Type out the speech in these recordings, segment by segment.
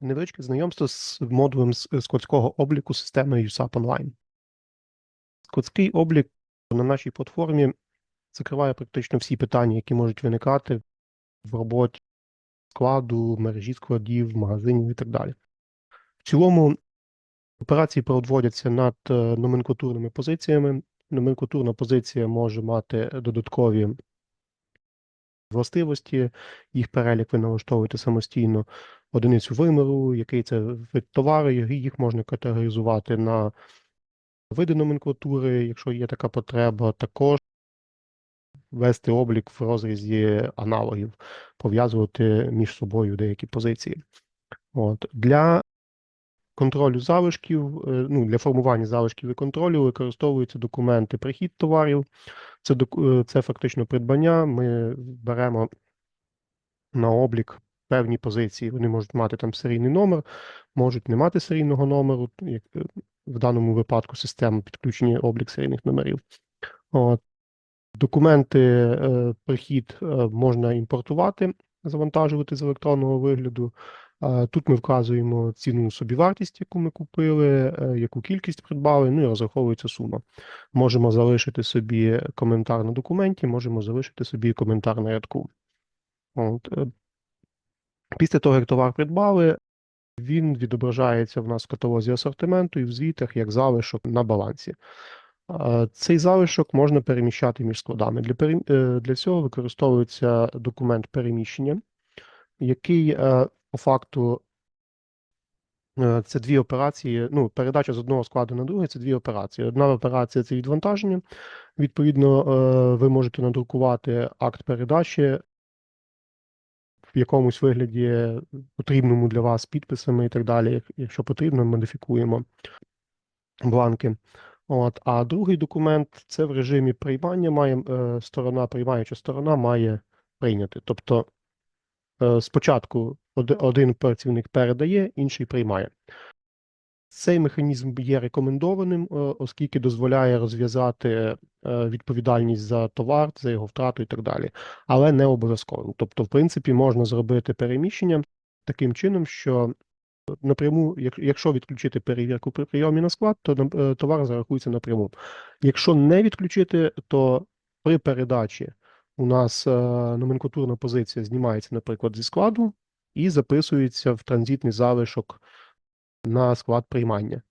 Невеличке знайомство з модулем складського обліку системи USAP Online. Складський облік на нашій платформі закриває практично всі питання, які можуть виникати в роботі складу, мережі складів, магазинів і так далі. В цілому операції проводяться над е, номенклатурними позиціями. Номенклатурна позиція може мати додаткові властивості, їх перелік ви налаштовуєте самостійно одиницю виміру, який це вид товару, їх можна категоризувати на види номенклатури, якщо є така потреба, також вести облік в розрізі аналогів, пов'язувати між собою деякі позиції. От. Для контролю залишків, е, ну, для формування залишків і контролю використовуються документи прихід товарів. Це, е, це фактично придбання. Ми беремо на облік певні позиції. Вони можуть мати там серійний номер, можуть не мати серійного номеру. Як е, в даному випадку система підключення облік серійних номерів. От. Документи, е, прихід е, можна імпортувати, завантажувати з електронного вигляду. Тут ми вказуємо ціну собівартість, яку ми купили, яку кількість придбали, ну і розраховується сума. Можемо залишити собі коментар на документі, можемо залишити собі коментар на рядку. От. Після того, як товар придбали, він відображається в нас в каталозі асортименту і в звітах як залишок на балансі. Цей залишок можна переміщати між складами. Для, перем- е, для цього використовується документ переміщення, який е, по факту е, це дві операції. Ну, передача з одного складу на другий це дві операції. Одна операція це відвантаження. Відповідно, ви можете надрукувати акт передачі в якомусь вигляді потрібному для вас підписами і так далі. Якщо потрібно, модифікуємо бланки. От, а другий документ це в режимі приймання має е, сторона, приймаюча сторона має прийняти. Тобто е, спочатку один працівник передає, інший приймає. Цей механізм є рекомендованим, е, оскільки дозволяє розв'язати відповідальність за товар, за його втрату і так далі, але не обов'язковим. Тобто, в принципі, можна зробити переміщення таким чином, що напряму, якщо відключити перевірку при прийомі на склад, то е, товар зарахується напряму. Якщо не відключити, то при передачі у нас е, номенклатурна позиція знімається, наприклад, зі складу і записується в транзитний залишок на склад приймання.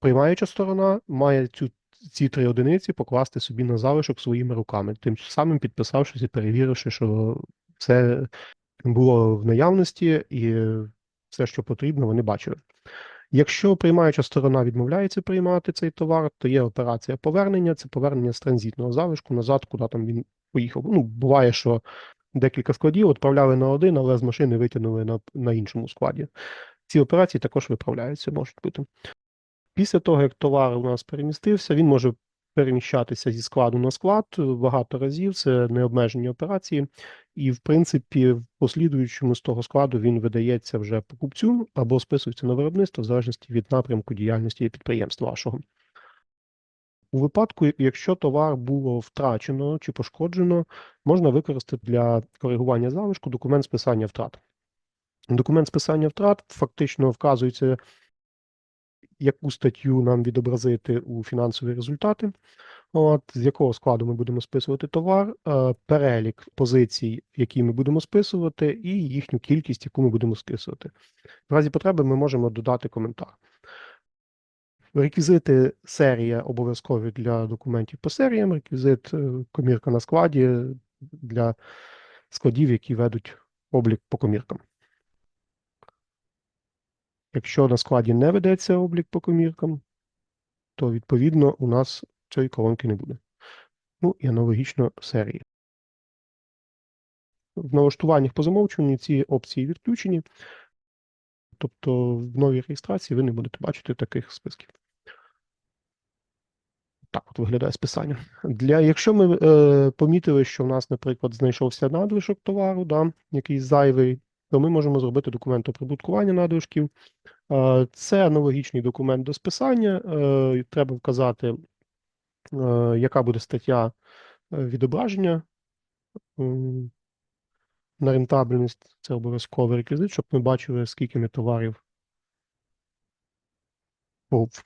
Приймаюча сторона має цю, ці три одиниці покласти собі на залишок своїми руками, тим самим підписавшись і перевіривши, що все було в наявності і все, що потрібно, вони бачили. Якщо приймаюча сторона відмовляється приймати цей товар, то є операція повернення, це повернення з транзитного залишку назад, куди там він поїхав. Ну, буває, що декілька складів відправляли на один, але з машини витягнули на, на іншому складі. Ці операції також виправляються, можуть бути. Після того, як товар у нас перемістився, він може переміщатися зі складу на склад багато разів, це необмежені операції, і, в принципі, в послідуючому з того складу він видається вже покупцю або списується на виробництво в залежності від напрямку діяльності підприємства вашого. У випадку, якщо товар було втрачено чи пошкоджено, можна використати для коригування залишку документ списання втрат. Документ списання втрат фактично вказується, яку статтю нам відобразити у фінансові результати, от, з якого складу ми будемо списувати товар, е, перелік позицій, які ми будемо списувати, і їхню кількість, яку ми будемо списувати. В разі потреби ми можемо додати коментар. Реквізити серія обов'язкові для документів по серіям, реквізит е, комірка на складі для складів, які ведуть облік по коміркам. Якщо на складі не ведеться облік по коміркам, то відповідно у нас цієї колонки не буде. Ну і аналогічно серії. В налаштуваннях по замовчуванню ці опції відключені, тобто в новій реєстрації ви не будете бачити таких списків. Так от виглядає списання. Для, якщо ми е, помітили, що в нас, наприклад, знайшовся надлишок товару, да, якийсь зайвий, то ми можемо зробити документ оприбуткування надлишків. Це аналогічний документ до списання. Е, Треба вказати, е, яка буде стаття е, відображення. На рентабельність це обов'язковий реквізит, щоб ми бачили, скільки ми товарів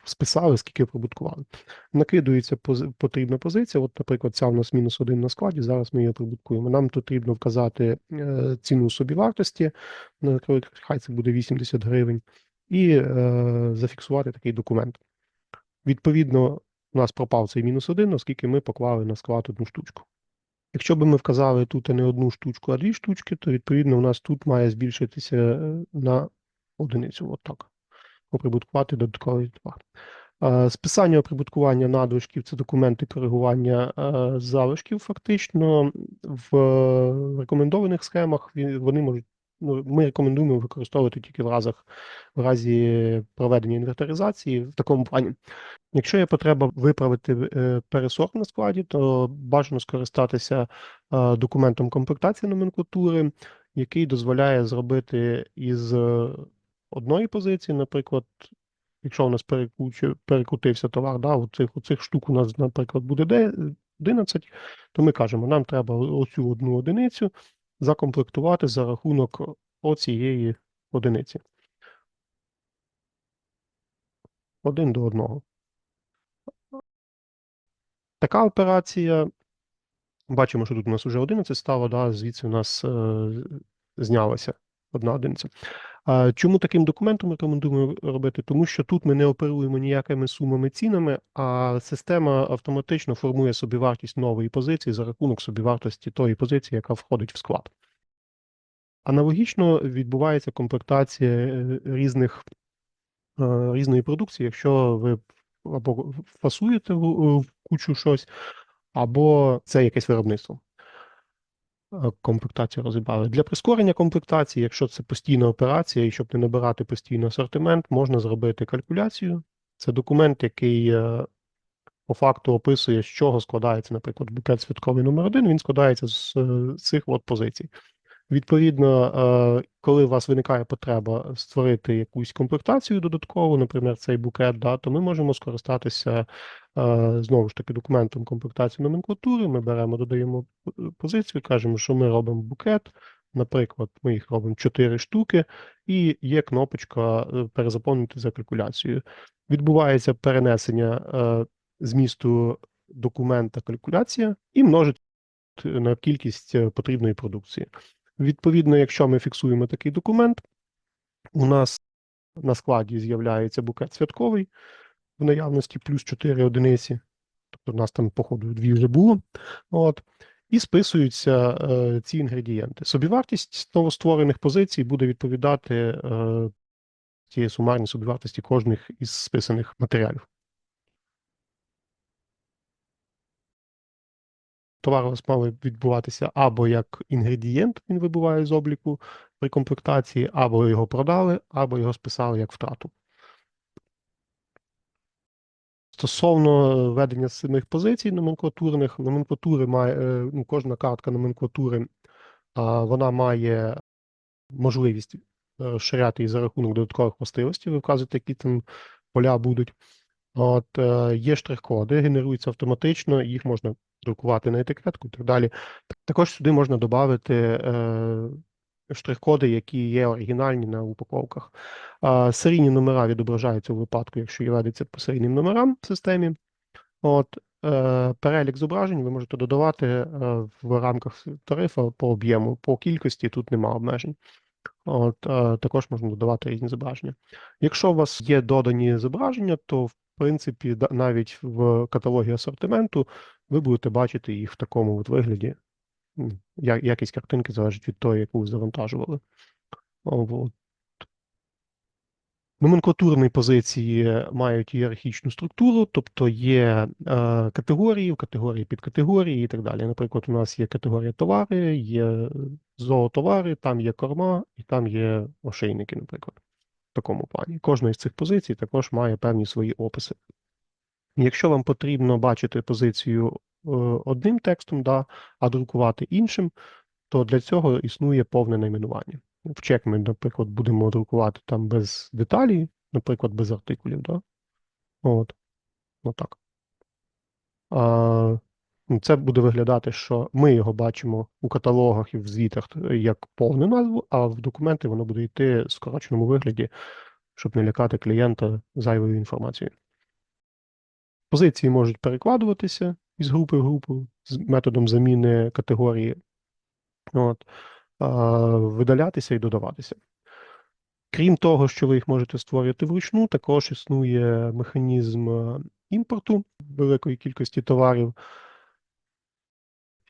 списали, скільки прибуткували. Накидується потрібна позиція. От, наприклад, ця у нас мінус один на складі. Зараз ми її прибуткуємо. Нам потрібно вказати е, ціну собівартості, хай це буде 80 гривень, і е, зафіксувати такий документ. Відповідно, у нас пропав цей мінус один, оскільки ми поклали на склад одну штучку. Якщо б ми вказали тут не одну штучку, а дві штучки, то відповідно у нас тут має збільшитися е, на одиницю. От так. Оприбуткувати додатковий товар. Е, Списання оприбуткування надлишків це документи коригування е, залишків. Фактично в рекомендованих схемах вони можуть. Ну, ми рекомендуємо використовувати тільки в разах в разі проведення інвентаризації в такому плані. Якщо є потреба виправити е, пересорт на складі, то бажано скористатися документом комплектації номенклатури, який дозволяє зробити із одної позиції, наприклад, якщо у нас перекрутився товар, да, оцих, оцих штук у нас, наприклад, буде 11, то ми кажемо, нам треба оцю одну одиницю закомплектувати за рахунок оцієї одиниці. Один до одного. Така операція. Бачимо, що тут у нас вже 11 стало, да, звідси у нас е, знялася одна одиниця. А чому таким документом рекомендуємо робити? Тому що тут ми не оперуємо ніякими сумами цінами, а система автоматично формує собівартість нової позиції за рахунок собівартості тої позиції, яка входить в склад. Аналогічно відбувається комплектація е, різних е, різної продукції, якщо ви або фасуєте в, в кучу щось, або це якесь виробництво. Е, Комплектацію розібрали. Для прискорення комплектації, якщо це постійна операція, і щоб не набирати постійно асортимент, можна зробити калькуляцію. Це документ, який е, по факту описує, з чого складається, наприклад, букет святковий номер 1 він складається з е, цих от позицій. Відповідно, е, коли у вас виникає потреба створити якусь комплектацію додаткову, наприклад, цей букет, да, то ми можемо скористатися е, знову ж таки документом комплектації номенклатури. Ми беремо, додаємо позицію, кажемо, що ми робимо букет. Наприклад, ми їх робимо 4 штуки, і є кнопочка е, перезаповнити за калькуляцією. Відбувається перенесення змісту документа калькуляція і множить на кількість потрібної продукції. Відповідно, якщо ми фіксуємо такий документ, у нас на складі з'являється букет святковий в наявності плюс 4 одиниці. Тобто у нас там, по ходу, дві вже було. От, і списуються е, ці інгредієнти. Собівартість новостворених позицій буде відповідати е, тієї сумарній собівартості кожних із списаних матеріалів. Товар у вас має відбуватися або як інгредієнт, він вибуває з обліку при комплектації, або його продали, або його списали як втрату. Стосовно ведення самих позицій номенклатурних, номенклатури має, е, ну, кожна картка номенклатури, вона має можливість розширяти її за рахунок додаткових властивостей, ви вказуєте, які там поля будуть. От, е, є штрих-коди, генеруються автоматично, їх можна друкувати на етикетку і так далі. Також сюди можна додати е, штрих-коди, які є оригінальні на упаковках. А, серійні номера відображаються у випадку, якщо і ведеться по серійним номерам в системі. От, е, перелік зображень ви можете додавати е, в рамках тарифа по об'єму, по кількості тут нема обмежень. От, е, також можна додавати різні зображення. Якщо у вас є додані зображення, то в принципі навіть в каталогі асортименту ви будете бачити їх в такому от вигляді. Якість картинки залежить від того, яку ви завантажували. От. Номенклатурні позиції мають ієрархічну структуру, тобто є е, категорії, категорії підкатегорії і так далі. Наприклад, у нас є категорія товари, є зоотовари, там є корма і там є ошейники, наприклад, в такому плані. Кожна із цих позицій також має певні свої описи. Якщо вам потрібно бачити позицію е, одним текстом, да, а друкувати іншим, то для цього існує повне найменування. В чек ми, наприклад, будемо друкувати там без деталі, наприклад, без артикулів. Да? От. Отак. А, Ну, Це буде виглядати, що ми його бачимо у каталогах і в звітах е, як повну назву, а в документи воно буде йти в скороченому вигляді, щоб не лякати клієнта зайвою інформацією. Позиції можуть перекладуватися із групи в групу з методом заміни категорії, от, видалятися і додаватися. Крім того, що ви їх можете створювати вручну, також існує механізм е, імпорту великої кількості товарів.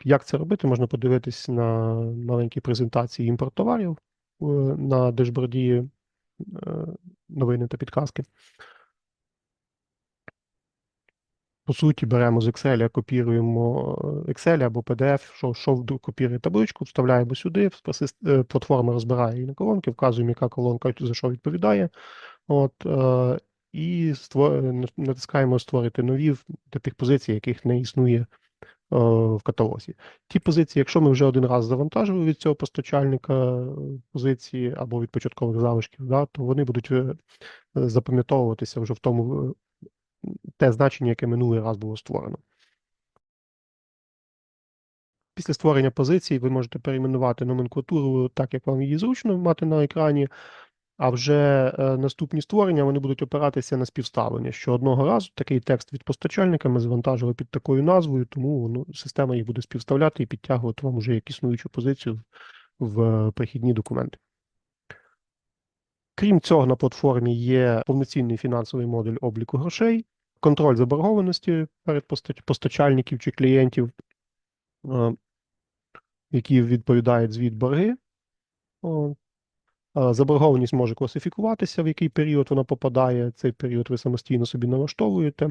Як це робити, можна подивитись на маленькій презентації імпорт товарів е, на дешборді е, новини та підказки. По суті, беремо з Excel, копіруємо Excel або PDF, що, що копірує табличку, вставляємо сюди, е, платформа розбирає її на колонки, вказуємо, яка колонка за що відповідає. От, е, І створ... натискаємо створити нові для тих позицій, яких не існує е, в каталозі. Ті позиції, якщо ми вже один раз завантажили від цього постачальника позиції або від початкових залишків, да, то вони будуть запам'ятовуватися вже в тому те значення, яке минулий раз було створено. Після створення позицій ви можете перейменувати номенклатуру так, як вам її зручно мати на екрані, а вже е, наступні створення вони будуть опиратися на співставлення, що одного разу такий текст від постачальника ми завантажили під такою назвою, тому ну, система їх буде співставляти і підтягувати вам уже як існуючу позицію в прихідні документи. Крім цього, на платформі є повноцінний фінансовий модуль обліку грошей, контроль заборгованості перед постачальників чи клієнтів, е, які відповідають звіт борги. Заборгованість може класифікуватися, в який період вона попадає. Цей період ви самостійно собі налаштовуєте.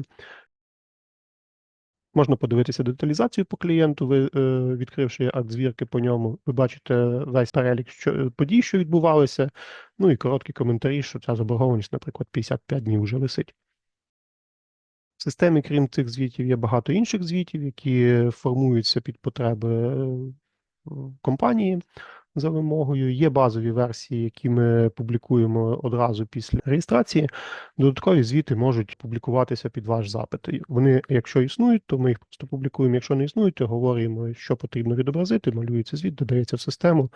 Можна подивитися деталізацію по клієнту, ви, е, відкривши акт звірки по ньому, ви бачите весь перелік що, подій, що відбувалися, ну і короткі коментарі, що ця заборгованість, наприклад, 55 днів вже висить. Системі, крім цих звітів, є багато інших звітів, які формуються під потреби е, компанії за вимогою. Є базові версії, які ми публікуємо одразу після реєстрації. Додаткові звіти можуть публікуватися під ваш запит. Вони, якщо існують, то ми їх просто публікуємо. Якщо не існують, то говоримо, що потрібно відобразити. Малюється звіт, додається в систему,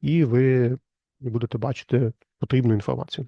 і ви будете бачити потрібну інформацію.